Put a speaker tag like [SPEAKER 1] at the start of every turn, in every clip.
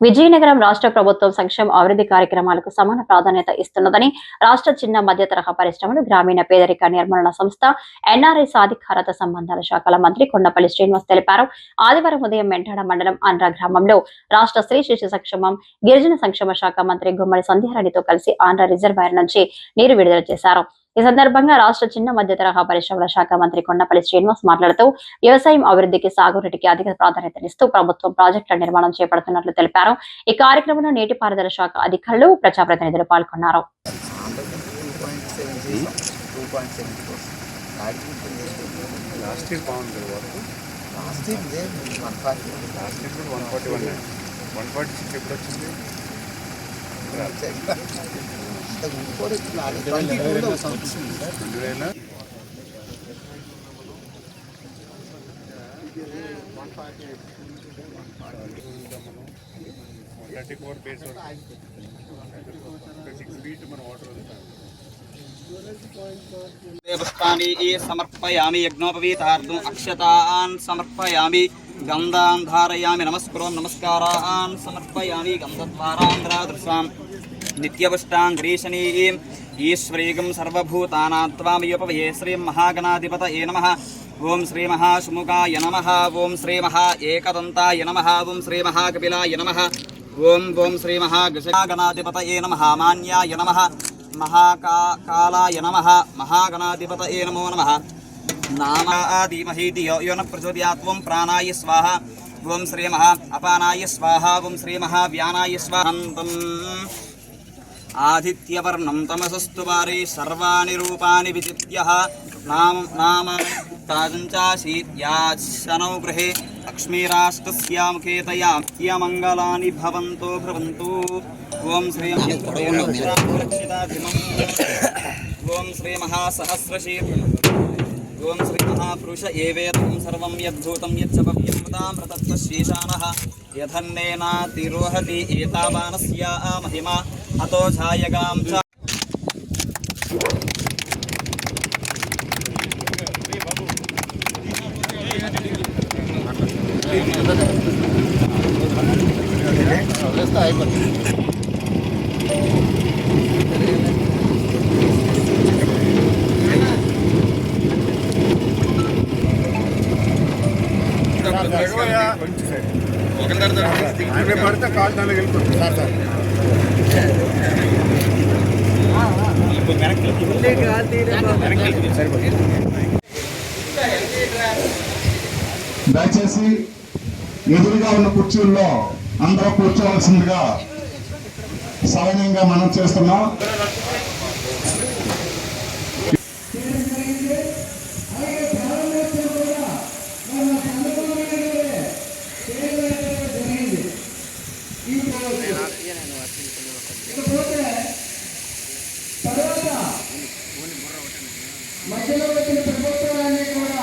[SPEAKER 1] విజయనగరం రాష్ట్ర ప్రభుత్వం సంక్షేమ అభివృద్ధి కార్యక్రమాలకు సమాన ప్రాధాన్యత ఇస్తున్నదని రాష్ట్ర చిన్న మధ్య తరహా పరిశ్రమలు గ్రామీణ పేదరిక నిర్మూలన సంస్థ ఎన్ఆర్ఐ సాధికారత సంబంధాల శాఖల మంత్రి కొండపల్లి శ్రీనివాస్ తెలిపారు. ఆదివారం ఉదయం మెంటాడ మండలం ఆంధ్ర గ్రామంలో రాష్ట్ర స్త్రీ శిశు సంక్షేమం గిరిజన సంక్షేమ శాఖ మంత్రి గుమ్మడి సంధ్యారాణితో కలిసి ఆంధ్ర రిజర్వాయర్ నుంచి నీరు విడుదల చేశారు. ఈ సందర్భంగా రాష్ట్ర చిన్న మధ్య తరహా పరిశ్రమల శాఖ మంత్రి కొండపల్లి శ్రీనివాస్ మాట్లాడుతూ వ్యవసాయం అభివృద్ధికి సాగునీటికి అధిక ప్రాధాన్యతనిస్తూ ప్రభుత్వం ప్రాజెక్టుల నిర్మాణం చేపడుతున్నట్లు తెలిపారు. ఈ కార్యక్రమంలో నీటిపారుదల శాఖ అధికారులు ప్రజాప్రతినిధులు పాల్గొన్నారు.
[SPEAKER 2] లాస్ట్ ఇయర్ బాగుంది
[SPEAKER 3] లాస్ట్ ఇయర్ ఇదే వన్ ఫార్టీ
[SPEAKER 2] లాస్ట్ ఇయర్ కూడా one forty one one forty six ఎప్పుడు వచ్చింది thirty four base six feet మన వాటర్ వదులుతాం
[SPEAKER 4] పుష్పాన్ని సమర్పయామి యజ్ఞోపవీతార్థం అక్షతాన్ సమర్పయామి గంధాన్ ధారయామి నమస్కరోం నమస్కారాన్ సమర్పయామి గంధద్వారాంధ్రాదృశాం నిత్యపుష్టాం नित्यवष्टाङ्ग्रीशनीयीं ईश्वरीगं सर्वभूतानां त्वामियपवये श्रीं महागणाधिपतये नमः। ओम श्री महाशुमुखाय नम। ओं श्री महा एकदंताय नम। ओं श्री महाकपिलाय नम। ओं ओं श्री महागणाधिपतये नम। मान्याय नम। महाकालाय नम। महागणाधिपतये नमो नम नाम। आदिमहीति यो यो न प्रचोदयात्। प्राणाय स्वाहा। ओं श्री महा अपानाय स्वाहा। ओं श्री महाव्यानाय स्वाहन्तम् आदित्यवर्णं तमसस्तुवारे सर्वाणि रूपाणि विचित्यः नाम नाम ताजञ्चाशीत्याशनौ गृहे लक्ष्मीराष्ट्रस्यां भवन्तो भवन्तु। ॐ श्रीं ॐ ओम श्री एवेदं सर्वं यद्धूतं यच्छपव्यं यथन्नेनातिरोहति महिमा। ఏతావానస్యా మహిమా అతో ఛాయగాం చ
[SPEAKER 2] ఆయన పడితే కాలు దానికి వెళ్ళిపోతుంది సార్ సార్
[SPEAKER 5] దయచేసి ఎదురుగా ఉన్న కుర్చీల్లో అందరూ కూర్చోవలసిందిగా సవనీయంగా మనం చేస్తున్నాం
[SPEAKER 6] మధ్యలో వచ్చిన ప్రభుత్వాలన్నీ కూడా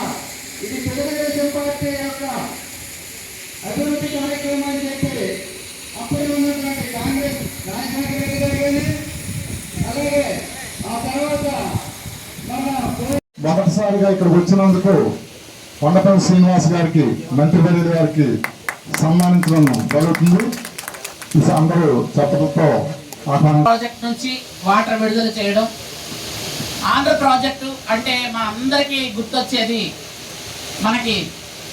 [SPEAKER 6] ఇది తెలుగుదేశం పార్టీ యొక్క అభివృద్ధి కార్యక్రమాన్ని చెప్పి అప్పుడు ఉన్నటువంటి కాంగ్రెస్ రాజశేఖర రెడ్డి గారు కానీ అలాగే ఆ తర్వాత మన
[SPEAKER 5] మొదటిసారిగా ఇక్కడికి వచ్చినందుకు కొండపల్లి శ్రీనివాస్ గారికి మంత్రివర్యుల గారికి సన్మానించడం జరుగుతుంది. అందరూ చెప్పడంతో
[SPEAKER 7] ప్రాజెక్ట్ నుంచి వాటర్ విడుదల చేయడం. ఆంధ్ర ప్రాజెక్టు అంటే మా అందరికీ గుర్తొచ్చేది మనకి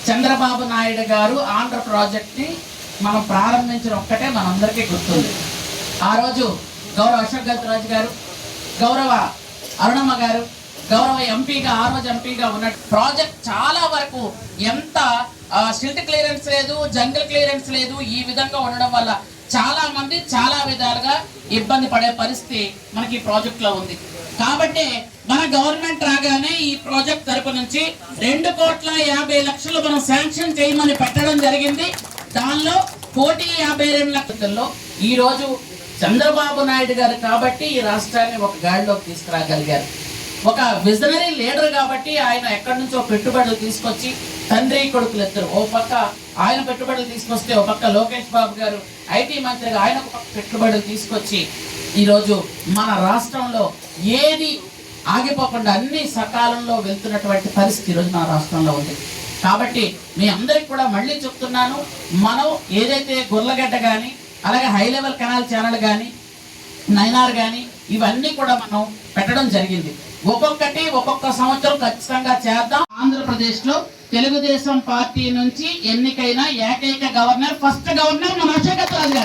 [SPEAKER 7] చంద్రబాబు నాయుడు గారు ఆంధ్ర ప్రాజెక్ట్ని మనం ప్రారంభించిన ఒక్కటే మనందరికీ గుర్తుంది. ఆ రోజు గౌరవ అశోక్ గజరాజు గారు గౌరవ అరుణమ్మ గారు గౌరవ ఎంపీగా ఆ రోజు ఎంపీగా ఉన్న ప్రాజెక్ట్ చాలా వరకు ఎంత సిల్ట్ క్లియరెన్స్ లేదు జంగల్ క్లియరెన్స్ లేదు ఈ విధంగా ఉండడం వల్ల చాలా మంది చాలా విధాలుగా ఇబ్బంది పడే పరిస్థితి మనకి ఈ ప్రాజెక్ట్లో ఉంది. కాబట్టి మన గవర్నమెంట్ రాగానే ఈ ప్రాజెక్ట్ తరపు నుంచి రెండు కోట్ల యాభై లక్షలు మనం శాంక్షన్ చేయమని పెట్టడం జరిగింది. దానిలో కోటి యాభై రెండు లక్షల్లో ఈ రోజు చంద్రబాబు నాయుడు గారు కాబట్టి ఈ రాష్ట్రాన్ని ఒక గాడిలోకి తీసుకురాగలిగారు. ఒక విజనరీ లీడర్ కాబట్టి ఆయన ఎక్కడి నుంచో పెట్టుబడులు తీసుకొచ్చి తండ్రి కొడుకులు ఇద్దరు ఓ పక్క ఆయన పెట్టుబడులు తీసుకొస్తే ఓ పక్క లోకేష్ బాబు గారు ఐటీ మంత్రిగా ఆయన ఒక పక్క పెట్టుబడులు తీసుకొచ్చి ఈరోజు మన రాష్ట్రంలో ఏది ఆగిపోకుండా అన్ని సకాలంలో వెళ్తున్నటువంటి పరిస్థితి ఈరోజు మన రాష్ట్రంలో ఉంది. కాబట్టి మీ అందరికి కూడా మళ్ళీ చెప్తున్నాను మనం ఏదైతే గుర్లగడ్డ కానీ అలాగే హై లెవెల్ కెనాల్ ఛానల్ కానీ నైనార్ కానీ ఇవన్నీ కూడా మనం పెట్టడం జరిగింది. ఒక్కొక్కటి ఒక్కొక్క సంవత్సరం ఖచ్చితంగా చేద్దాం. ఆంధ్రప్రదేశ్లో తెలుగుదేశం పార్టీ నుంచి ఎన్నికైన ఏకైక గవర్నర్ ఫస్ట్ గవర్నర్ మన అశోక్ రాజు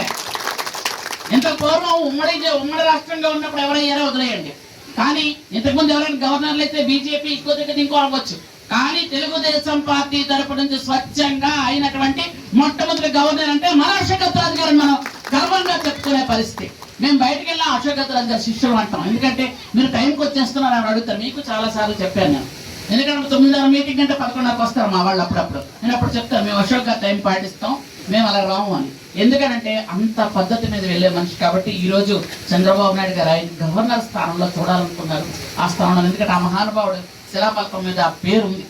[SPEAKER 7] ఇంత పూర్వం ఉమ్మడి ఉమ్మడి రాష్ట్రంగా ఉన్నప్పుడు ఎవరయ్యారో వదిలేయండి. కానీ ఇంతకుముందు ఎవరైనా గవర్నర్లు అయితే బీజేపీ ఇంకో దగ్గర ఇంకో అవ్వచ్చు. కానీ తెలుగుదేశం పార్టీ తరపు నుంచి స్వచ్ఛంగా అయినటువంటి మొట్టమొదటి గవర్నర్ అంటే మన అశోక్ గారు మనం గర్వంగా చెప్పుకునే పరిస్థితి. మేము బయటకు వెళ్ళిన అశోక్ గారు శిష్యులు అంటాం. ఎందుకంటే మీరు టైంకి వచ్చేస్తున్నారు అని అడుగుతారు. మీకు చాలా సార్లు చెప్పాను నేను. ఎందుకంటే తొమ్మిదిన్నర మీటింగ్ అంటే పదకొండున్నరకు వస్తారు మా వాళ్ళు అప్పుడప్పుడు. నేను అప్పుడు చెప్తాను మేము అశోక్ గారు టైం పాటిస్తాం మేము అలా రాము అని. ఎందుకనంటే అంత పద్ధతి మీద వెళ్ళే మనిషి కాబట్టి ఈరోజు చంద్రబాబు నాయుడు గారు ఆయన గవర్నర్ స్థానంలో చూడాలనుకున్నారు. ఆ స్థానంలో ఎందుకంటే ఆ మహానుభావుడు శిలాపలకం మీద పేరు ఉంది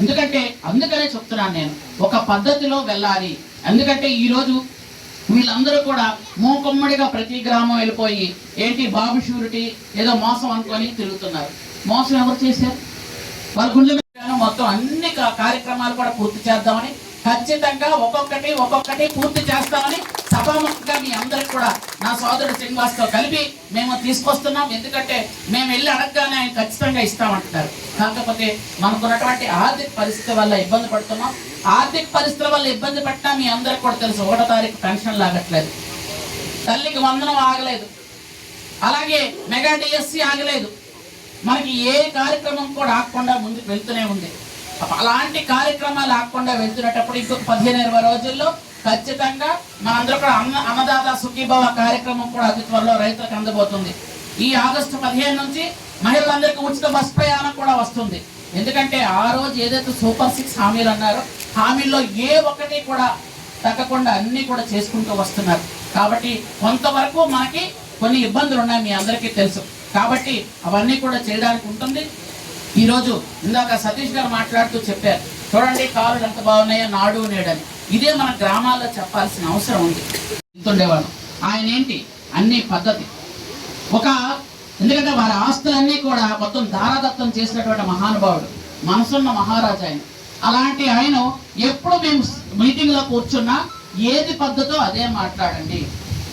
[SPEAKER 7] ఎందుకంటే అందుకనే చెప్తున్నాను నేను ఒక పద్ధతిలో వెళ్ళాలి. ఎందుకంటే ఈరోజు వీళ్ళందరూ కూడా మూకుమ్మడిగా ప్రతి గ్రామం వెళ్ళిపోయి ఏంటి బాబు షూరిటీ ఏదో మోసం అనుకొని తిరుగుతున్నారు. మోసం ఎవరు చేశారు? వాళ్ళ గుండె మొత్తం అన్ని కార్యక్రమాలు కూడా పూర్తి చేద్దామని ఖచ్చితంగా ఒక్కొక్కటి ఒక్కొక్కటి పూర్తి చేస్తామని సభాముఖంగా మీ అందరికి కూడా నా సోదరుడు శ్రీనివాస్తో కలిపి మేము తీసుకొస్తున్నాం. ఎందుకంటే మేము వెళ్ళి అడగగానే ఆయన ఖచ్చితంగా ఇస్తామంటున్నారు. కాకపోతే మనకున్నటువంటి ఆర్థిక పరిస్థితి వల్ల ఇబ్బంది పడుతున్నాం. ఆర్థిక పరిస్థితుల వల్ల ఇబ్బంది పట్టినా మీ అందరికి కూడా తెలుసు ఒకటో తారీఖు పెన్షన్ లాగట్లేదు. తల్లికి వందనం ఆగలేదు. అలాగే మెగా డిఎస్సి ఆగలేదు. మనకి ఏ కార్యక్రమం కూడా ఆగకుండా ముందుకు వెళ్తూనే ఉంది. అలాంటి కార్యక్రమాలు ఆగకుండా వెళ్తున్నప్పుడు ఇంకొక పదిహేను ఇరవై రోజుల్లో ఖచ్చితంగా మనందరూ కూడా అన్న అన్నదాత సుఖీభవ కార్యక్రమం కూడా అతి త్వరలో రైతులకు అందబోతుంది. ఈ ఆగస్టు పదిహేను నుంచి మహిళలందరికీ ఉచిత బస్ ప్రయాణం కూడా వస్తుంది. ఎందుకంటే ఆ రోజు ఏదైతే సూపర్ సిక్స్ హామీలు అన్నారో హామీల్లో ఏ ఒక్కటి కూడా తగ్గకుండా అన్నీ కూడా చేసుకుంటూ వస్తున్నారు. కాబట్టి కొంతవరకు మనకి కొన్ని ఇబ్బందులు ఉన్నాయి మీ అందరికీ తెలుసు. కాబట్టి అవన్నీ కూడా చేయడానికి ఉంటుంది. ఈరోజు ఇందాక సతీష్ గారు మాట్లాడుతూ చెప్పారు చూడండి కారులు ఎంత బాగున్నాయో నాడు నేడని ఇదే మన గ్రామాల్లో చెప్పాల్సిన అవసరం ఉంది. వెళ్తుండేవాడు ఆయన ఏంటి? అన్ని పద్ధతి. ఒక ఎందుకంటే వారి ఆస్తులన్నీ కూడా మొత్తం దారాదత్తం చేసినటువంటి మహానుభావుడు మనసున్న మహారాజు ఆయన. అలాంటి ఆయన ఎప్పుడు మేము మీటింగ్లో కూర్చున్నా ఏది పద్ధతో అదే మాట్లాడండి.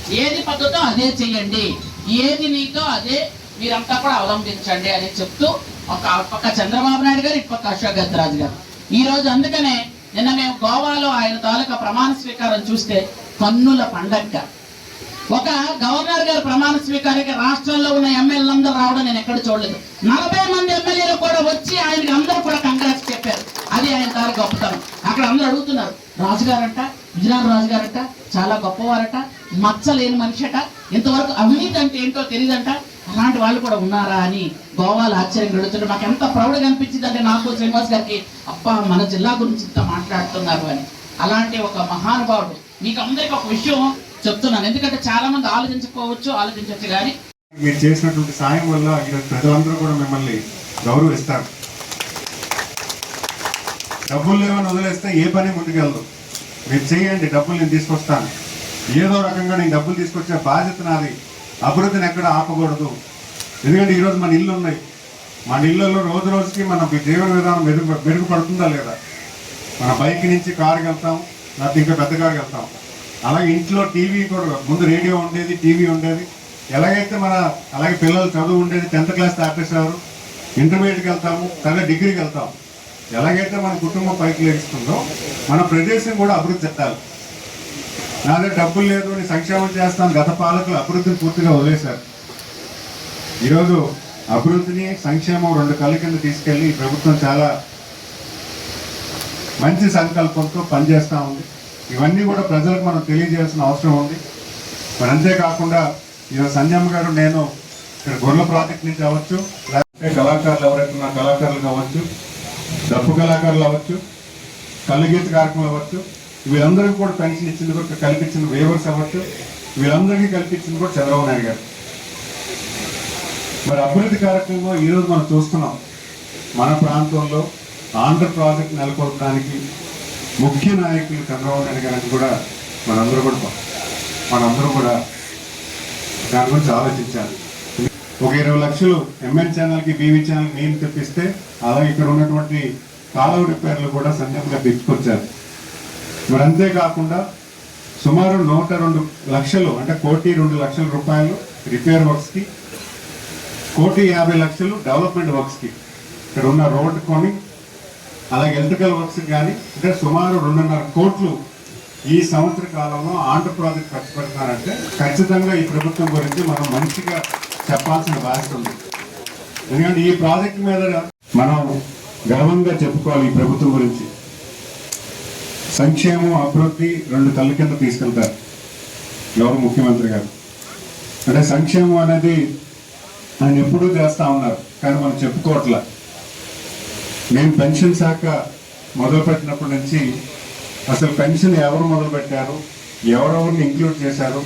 [SPEAKER 7] ఏది పద్ధతో అదే చెయ్యండి. ఏది నీతో అదే మీరంతా కూడా అవలంబించండి అని చెప్తూ ఒక పక్క చంద్రబాబు నాయుడు గారు ఇటు పక్క అశోక్ గద్దరాజు గారు. ఈరోజు అందుకనే నిన్న మేము గోవాలో ఆయన తాలూకా ప్రమాణ స్వీకారం చూస్తే కన్నుల పండగ. ఒక గవర్నర్ గారు ప్రమాణ స్వీకారానికి రాష్ట్రంలో ఉన్న ఎమ్మెల్యేలందరూ రావడం నేను ఎక్కడ చూడలేదు. నలభై మంది ఎమ్మెల్యేలు కూడా వచ్చి ఆయనకి అందరూ కూడా కంగ్రాట్స్ చెప్పారు. అది ఆయన తాను గొప్పతనం. అక్కడ అందరూ అడుగుతున్నారు రాజుగారంట విజయనాథ రాజుగారంట చాలా గొప్పవారట మచ్చలేని మనిషి అట ఇంతవరకు అవినీతి అంటే ఏంటో తెలియదంట అలాంటి వాళ్ళు కూడా ఉన్నారా అని గోవాలు ఆశ్చర్యం అడుగుతుంటే మాకు ఎంత ప్రౌడ్గా అనిపించింది అంటే నాకు శ్రీనివాస్ గారికి అబ్బా మన జిల్లా గురించి ఇంత మాట్లాడుతున్నారు అని. అలాంటి ఒక మహానుభావుడు. మీకు అందరికి ఒక విషయం చెప్తున్నాను. ఎందుకంటే చాలా మంది ఆలోచించుకోవచ్చు ఆలోచించవచ్చు కానీ
[SPEAKER 2] మీరు చేసినటువంటి సాయం వల్ల ఈరోజు ప్రజలందరూ కూడా మిమ్మల్ని గౌరవిస్తారు. డబ్బులు లేవని వదిలేస్తే ఏ పని ముందుకెళ్ళదు మీరు చేయండి డబ్బులు నేను తీసుకొస్తాను. ఏదో రకంగా నేను డబ్బులు తీసుకొచ్చే బాధ్యత నాది. అభివృద్ధిని ఎక్కడ ఆపకూడదు. ఎందుకంటే ఈరోజు మన ఇల్లు ఉన్నాయి. మన ఇళ్ళల్లో రోజు రోజుకి మన జీవన విధానం మెరుగు మెరుగుపడుతుందా లేదా? మన బైక్ నుంచి కారుకి వెళ్తాం లేకపోతే ఇంకా పెద్ద కారుకి వెళ్తాం. అలాగే ఇంట్లో టీవీ కూడా ముందు రేడియో ఉండేది టీవీ ఉండేది. ఎలాగైతే మన అలాగే పిల్లలు చదువు ఉండేది టెన్త్ క్లాస్ దాటేసారు ఇంటర్మీడియట్కి వెళ్తాము తర్వాత డిగ్రీకి వెళ్తాము. ఎలాగైతే మన కుటుంబం పైకి లేస్తుందో మన ప్రదేశం కూడా అభివృద్ధి చెందాలి. నా దగ్గర డబ్బులు లేదు నేను సంక్షేమం చేస్తాను. గత పాలకులు అభివృద్ధిని పూర్తిగా వదిలేశారు. ఈరోజు అభివృద్ధిని సంక్షేమం రెండు కళ్ళ కింద తీసుకెళ్ళి ఈ ప్రభుత్వం చాలా మంచి సంకల్పంతో పనిచేస్తూ ఉంది. ఇవన్నీ కూడా ప్రజలకు మనం తెలియజేయాల్సిన అవసరం ఉంది. మరి అంతేకాకుండా ఈరోజు సంజయమ్మ గారు నేను ఇక్కడ గొర్రెల ప్రాజెక్ట్ నుంచి అవ్వచ్చు లేకపోతే కళాకారులు ఎవరైతే ఉన్న కళాకారులు కావచ్చు డప్పు కళాకారులు అవ్వచ్చు కళ్ళగీత కార్యక్రమాలు అవ్వచ్చు వీళ్ళందరికీ కూడా పెన్షన్ ఇచ్చింది కూడా కల్పించిన వేవర్స్ అవ్వచ్చు. వీళ్ళందరికీ కల్పించింది కూడా చంద్రబాబు నాయుడు గారు. మరి అభివృద్ధి కార్యక్రమంలో ఈరోజు మనం చూస్తున్నాం. మన ప్రాంతంలో ఆంధ్ర ప్రాజెక్ట్ నెలకొల్పడానికి ముఖ్య నాయకులు చంద్రబాబు నాయుడు గారిని కూడా మనందరూ కూడా మనందరూ కూడా దాని గురించి ఆలోచించాలి. ఒక ఇరవై లక్షలు ఎంఎన్ ఛానల్కి బీవీ ఛానల్ నేను తెప్పిస్తే అలాగే ఇక్కడ ఉన్నటువంటి కాలువ రిపేర్లు కూడా సంజయంగా తెచ్చుకొచ్చారు. మరి అంతేకాకుండా సుమారు నూట రెండు లక్షలు అంటే కోటి రెండు లక్షల రూపాయలు రిపేర్ వర్క్స్కి కోటి యాభై లక్షలు డెవలప్మెంట్ వర్క్స్కి ఇక్కడ ఉన్న రోడ్డు కొని అలాగే ఎలక్ట్రికల్ వర్క్స్ కానీ అంటే సుమారు రెండున్నర కోట్లు ఈ సంవత్సర కాలంలో ఆంధ్ర ప్రాజెక్ట్ ఖర్చు పెడతారంటే ఖచ్చితంగా ఈ ప్రభుత్వం గురించి మనం మంచిగా చెప్పాల్సిన బాధ్యత ఉంది. ఎందుకంటే ఈ ప్రాజెక్ట్ మీద మనం గర్వంగా చెప్పుకోవాలి ఈ ప్రభుత్వం గురించి. సంక్షేమం అభివృద్ధి రెండు కళ్ళ కింద తీసుకెళ్తారు. ఎవరు ముఖ్యమంత్రి గారు? అంటే సంక్షేమం అనేది ఆయన ఎప్పుడూ చేస్తా ఉన్నారు కానీ మనం చెప్పుకోవట్లే. నేను పెన్షన్ శాఖ మొదలుపెట్టినప్పటి నుంచి అసలు పెన్షన్ ఎవరు మొదలుపెట్టారు ఎవరెవరిని ఇంక్లూడ్ చేశారు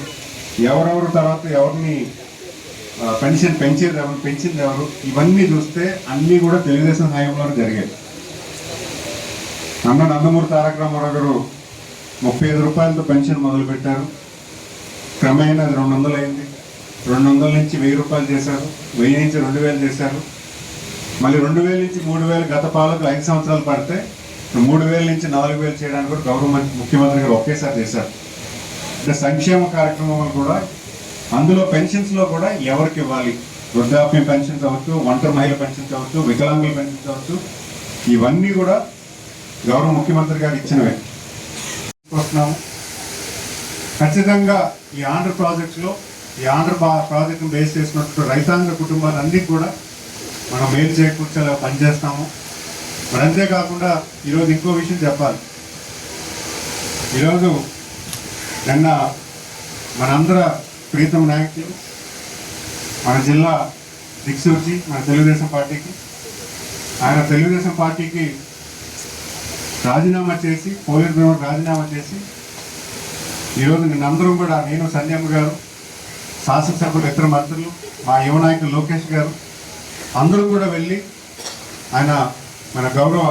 [SPEAKER 2] ఎవరెవరు తర్వాత ఎవరిని పెన్షన్ పెంచేది ఎవరు పెంచింది ఎవరు ఇవన్నీ చూస్తే అన్నీ కూడా తెలుగుదేశం హయాంలోనే జరిగాయి. అన్న నందమూరి తారక రామారావు గారు ముప్పై ఐదు రూపాయలతో పెన్షన్ మొదలుపెట్టారు. క్రమేణా అది రెండు వందలు అయింది. రెండు వందల నుంచి వెయ్యి రూపాయలు చేశారు. వెయ్యి నుంచి రెండు వేలు చేశారు. మళ్ళీ రెండు వేల నుంచి మూడు వేలు గత పాలకు ఐదు సంవత్సరాలు పడితే మూడు వేల నుంచి నాలుగు వేలు చేయడానికి కూడా గౌరవ ముఖ్యమంత్రి గారు ఒకేసారి చేశారు. అంటే సంక్షేమ కార్యక్రమాలు కూడా అందులో పెన్షన్స్లో కూడా ఎవరికి ఇవ్వాలి? వృద్ధాప్య పెన్షన్స్ అవ్వచ్చు ఒంటరి మహిళ పెన్షన్స్ అవ్వచ్చు వికలాంగుల పెన్షన్స్ అవ్వచ్చు ఇవన్నీ కూడా గౌరవ ముఖ్యమంత్రి గారు ఇచ్చినవే. వస్తున్నాము. ఖచ్చితంగా ఈ ఆంధ్ర ప్రాజెక్టులో ఈ ఆంధ్ర ప్రాజెక్టును బేస్ చేసినట్టు రైతాంగ కుటుంబాలన్నీ కూడా మనం మేలు చేకూర్చేలా పనిచేస్తాము. మరి అంతేకాకుండా ఈరోజు ఇంకో విషయం చెప్పాలి. ఈరోజు నిన్న మనందర ప్రీతం నాయకులు మన జిల్లా దిక్సూచి మన తెలుగుదేశం పార్టీకి ఆయన తెలుగుదేశం పార్టీకి రాజీనామా చేసి పోలీస్ మేము రాజీనామా చేసి ఈరోజు నిన్నందరం కూడా నేను సంజయమ్మ గారు శాసనసభ్యులు ఇతర మంత్రులు మా యువ నాయకులు లోకేష్ గారు అందరూ కూడా వెళ్ళి ఆయన మన గౌరవ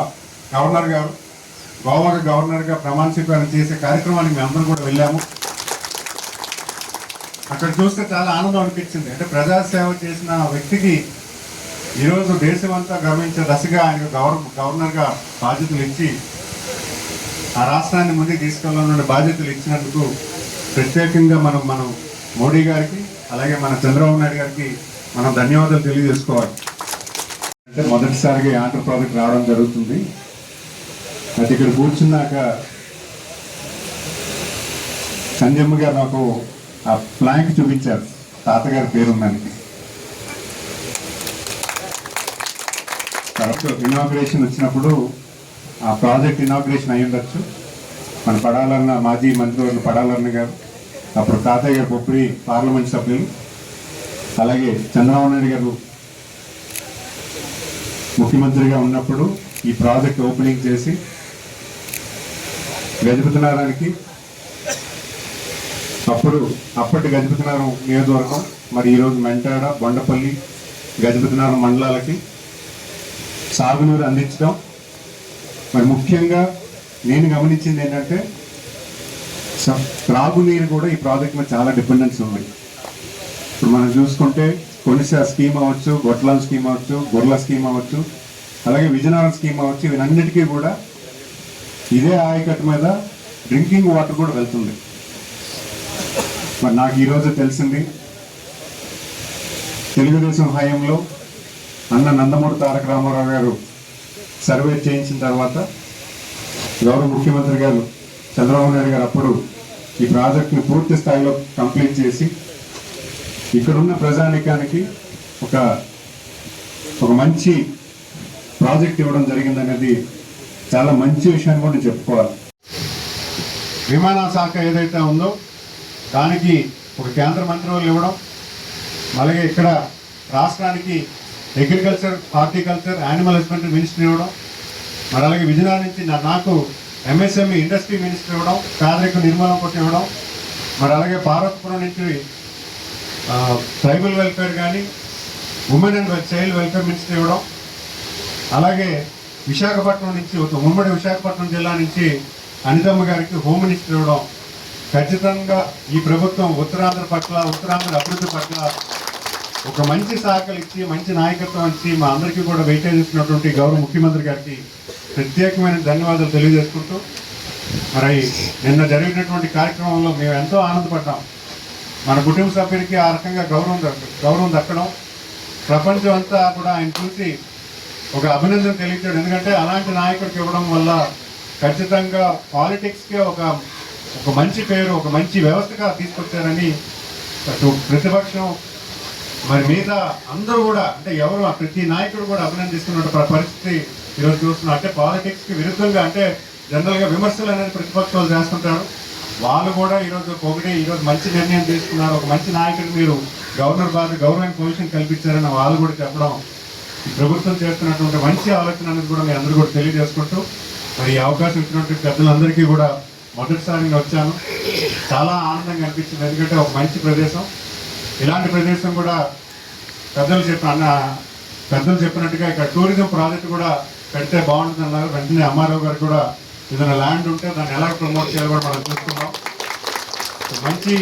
[SPEAKER 2] గవర్నర్ గారు గోవాకి గవర్నర్గా ప్రమాణ స్వీకారం చేసే కార్యక్రమానికి మేము అందరం కూడా వెళ్ళాము. అక్కడ చూస్తే చాలా ఆనందం అనిపించింది. అంటే ప్రజాసేవ చేసిన వ్యక్తికి ఈరోజు దేశమంతా గమనించే దశగా ఆయన గవర్న గవర్నర్గా బాధ్యతలు ఇచ్చి ఆ రాష్ట్రాన్ని ముందుకు తీసుకెళ్ళాలన్న బాధ్యతలు ఇచ్చినందుకు ప్రత్యేకంగా మనం మనం మోడీ గారికి అలాగే మన చంద్రబాబు నాయుడు గారికి మనం ధన్యవాదాలు తెలియజేసుకోవాలి. అంటే మొదటిసారిగా ఈ ప్రాజెక్ట్ రావడం జరుగుతుంది. అది ఇక్కడ కూర్చున్నాక సంజమ్మ గారు నాకు ఆ ప్లాంక్ చూపించారు. తాతగారి పేరున్నానికి తర్వాత ఇనాగ్రేషన్ వచ్చినప్పుడు ఆ ప్రాజెక్ట్ ఇనాగ్రేషన్ అయి ఉండొచ్చు. మన పడాలన్న మాజీ మంత్రివర్యులు పడాలన్న గారు అప్పుడు తాతయ్య గారు బొప్పిడి పార్లమెంట్ సభ్యులు అలాగే చంద్రబాబు నాయుడు గారు ముఖ్యమంత్రిగా ఉన్నప్పుడు ఈ ప్రాజెక్ట్ ఓపెనింగ్ చేసి గజపతినారానికి అప్పుడు అప్పటి గజపతినారం నియోజకవర్గం మరి ఈరోజు మెంటాడ బొండపల్లి గజపతినారం మండలాలకి సాగునీరు అందించడం మరి ముఖ్యంగా నేను గమనించింది ఏంటంటే త్రాగునీరు కూడా ఈ ప్రాజెక్ట్ మీద చాలా డిపెండెన్స్ ఉంది. ఇప్పుడు మనం చూసుకుంటే కొనిసా స్కీమ్ అవ్వచ్చు గొట్లాల స్కీమ్ అవ్వచ్చు గొర్రెల స్కీమ్ అవ్వచ్చు అలాగే విజయనగరం స్కీమ్ అవ్వచ్చు ఇవన్నిటికీ కూడా ఇదే ఆయకట్టు మీద డ్రింకింగ్ వాటర్ కూడా వెళ్తుంది. మరి నాకు ఈరోజు తెలిసింది తెలుగుదేశం హయాంలో అన్న నందమూరి తారక రామారావు గారు సర్వే చేయించిన తర్వాత గౌరవ ముఖ్యమంత్రి గారు చంద్రబాబు నాయుడు గారు అప్పుడు ఈ ప్రాజెక్ట్ని పూర్తి స్థాయిలో కంప్లీట్ చేసి ఇక్కడున్న ప్రజానికానికి ఒక ఒక మంచి ప్రాజెక్ట్ ఇవ్వడం జరిగిందనేది చాలా మంచి విషయాన్ని కూడా చెప్పుకోవాలి. విమానా శాఖ ఏదైతే ఉందో దానికి ఒక కేంద్ర మంత్రివర్యులు ఇవ్వడం అలాగే ఇక్కడ రాష్ట్రానికి agriculture horticulture animal husbandry minister ఇవ్వడం. మరి అలాగే విజయనగరం నుంచి నాకు ఎంఎస్ఎంఈ ఇండస్ట్రీ మినిస్టర్ ఇవ్వడం పేదరిక నిర్మూలన కొట్టి ఇవ్వడం. మరి అలాగే పార్వతీపురం నుంచి ట్రైబల్ వెల్ఫేర్ కానీ women and child welfare minister ఇవ్వడం. అలాగే విశాఖపట్నం నుంచి ఒక ఉమ్మడి విశాఖపట్నం జిల్లా నుంచి అనితమ్మ గారికి హోమ్ మినిస్టర్ ఇవ్వడం. ఖచ్చితంగా ఈ ప్రభుత్వం ఉత్తరాంధ్ర పట్ల ఉత్తరాంధ్ర అభివృద్ధి పట్ల ఒక మంచి శాఖలు ఇచ్చి మంచి నాయకత్వం ఇచ్చి మా అందరికీ కూడా వెయిటేజ్ ఇస్తున్నటువంటి గౌరవ ముఖ్యమంత్రి గారికి ప్రత్యేకమైన ధన్యవాదాలు తెలియజేసుకుంటూ మరి నిన్న జరిగినటువంటి కార్యక్రమంలో మేము ఎంతో ఆనందపడ్డాం. మన కుటుంబ సభ్యుడికి ఆ రకంగా గౌరవం దక్క- గౌరవం దక్కడం ప్రపంచం అంతా కూడా ఆయన చూసి ఒక అభినందన తెలియచాడు ఎందుకంటే అలాంటి నాయకుడికి ఇవ్వడం వల్ల ఖచ్చితంగా పాలిటిక్స్కే ఒక ఒక మంచి పేరు ఒక మంచి వ్యవస్థగా తీసుకొచ్చారని ప్రతిపక్షం మరి మిగతా అందరూ కూడా అంటే ఎవరు ప్రతి నాయకుడు కూడా అభినందిస్తున్న పరిస్థితి ఈరోజు చూస్తున్నాం అంటే పాలిటిక్స్కి విరుద్ధంగా అంటే జనరల్గా విమర్శలు అనేది ప్రతిపక్షాలు చేస్తుంటారు. వాళ్ళు కూడా ఈరోజు ఒకటి ఈరోజు మంచి నిర్ణయం తీసుకున్నారు. ఒక మంచి నాయకుడు మీరు గవర్నర్ బాధ గవర్నమెంట్ పొజిషన్ కల్పించారని వాళ్ళు కూడా చెప్పడం ప్రభుత్వం చేస్తున్నటువంటి మంచి ఆలోచన అనేది కూడా మీ అందరూ కూడా తెలియజేసుకుంటూ మరి ఈ అవకాశం ఇచ్చినటువంటి పెద్దలందరికీ కూడా మొదటిసారి వచ్చాను. చాలా ఆనందంగా అనిపించింది. ఎందుకంటే ఒక మంచి ప్రదేశం. ఇలాంటి ప్రదేశం కూడా పెద్దలు చెప్పిన అన్న పెద్దలు చెప్పినట్టుగా ఇక్కడ టూరిజం ప్రాజెక్ట్ కూడా పెడితే బాగుంటుంది అన్నారు వెంటనే అమ్మారావు గారు కూడా ఏదైనా ల్యాండ్ ఉంటే దాన్ని ఎలా ప్రమోట్ చేయాలో కూడా మనం చూసుకున్నాం మంచి